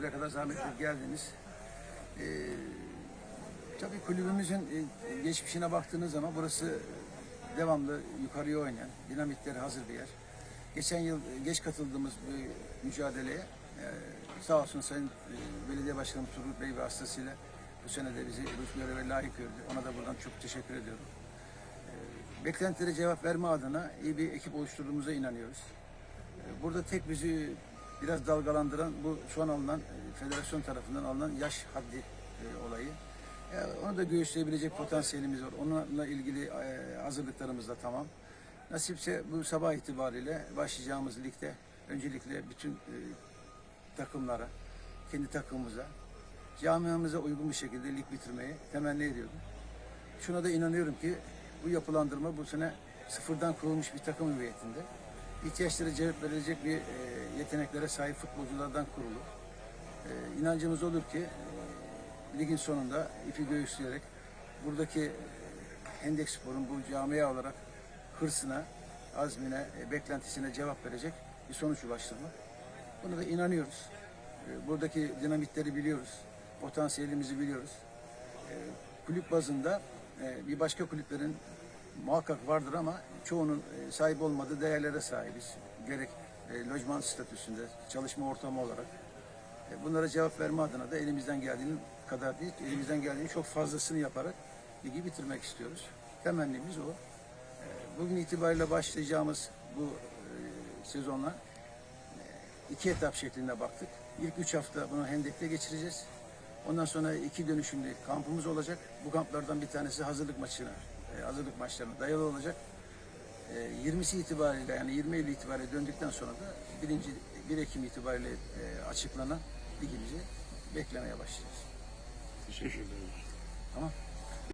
Buraya kadar zahmet edip geldiniz. Ee, tabii kulübümüzün e, geçmişine baktığınız zaman burası devamlı yukarıya oynayan, dinamitleri hazır bir yer. Geçen yıl e, geç katıldığımız bir mücadeleye e, sağ olsun Sayın Belediye Başkanı Turgut Bey vasıtasıyla bu sene de bizi bu göreve layık gördü. Ona da buradan çok teşekkür ediyorum. E, Beklentilere cevap verme adına iyi bir ekip oluşturduğumuza inanıyoruz. Burada tek bizi biraz dalgalandıran bu son alınan e, federasyon tarafından alınan yaş haddi e, olayı. E, onu da göğüsleyebilecek potansiyelimiz var. Onunla ilgili e, hazırlıklarımız da tamam. Nasipse bu sabah itibariyle başlayacağımız ligde öncelikle bütün e, takımlara, kendi takımımıza, camiamıza uygun bir şekilde lig bitirmeyi temenni ediyorum. Şuna da inanıyorum ki bu yapılandırma bu sene sıfırdan kurulmuş bir takım hüviyetinde ihtiyaçlara cevap verecek bir e, yeteneklere sahip futbolculardan kurulu. E, inancımız olur ki e, ligin sonunda ipi göğüsleyerek buradaki e, Hendek Spor'un bu camia olarak hırsına, azmine, beklentisine cevap verecek bir sonuç ulaştırmak. Buna da inanıyoruz. Buradaki dinamitleri biliyoruz. Potansiyelimizi biliyoruz. Kulüp bazında bir başka kulüplerin muhakkak vardır ama çoğunun e, sahip olmadığı değerlere sahibiz. Gerek e, lojman statüsünde, çalışma ortamı olarak. E, Bunlara cevap verme adına da elimizden geldiğinin kadar değil, elimizden geldiğinin çok fazlasını yaparak ligi bitirmek istiyoruz. Temennimiz o. Bugün itibariyle başlayacağımız bu sezonla iki etap şeklinde baktık. İlk üç hafta bunu Hendek'te geçireceğiz. Ondan sonra iki dönüşümlü kampımız olacak. Bu kamplardan bir tanesi hazırlık maçına, e, hazırlık maçlarına dayalı olacak. E, 20'si itibariyle yani 20 Eylül itibariyle döndükten sonra da birinci 1 Ekim itibariyle e, açıklanan ligimizi beklemeye başlayacağız. Teşekkür ederim. Tamam.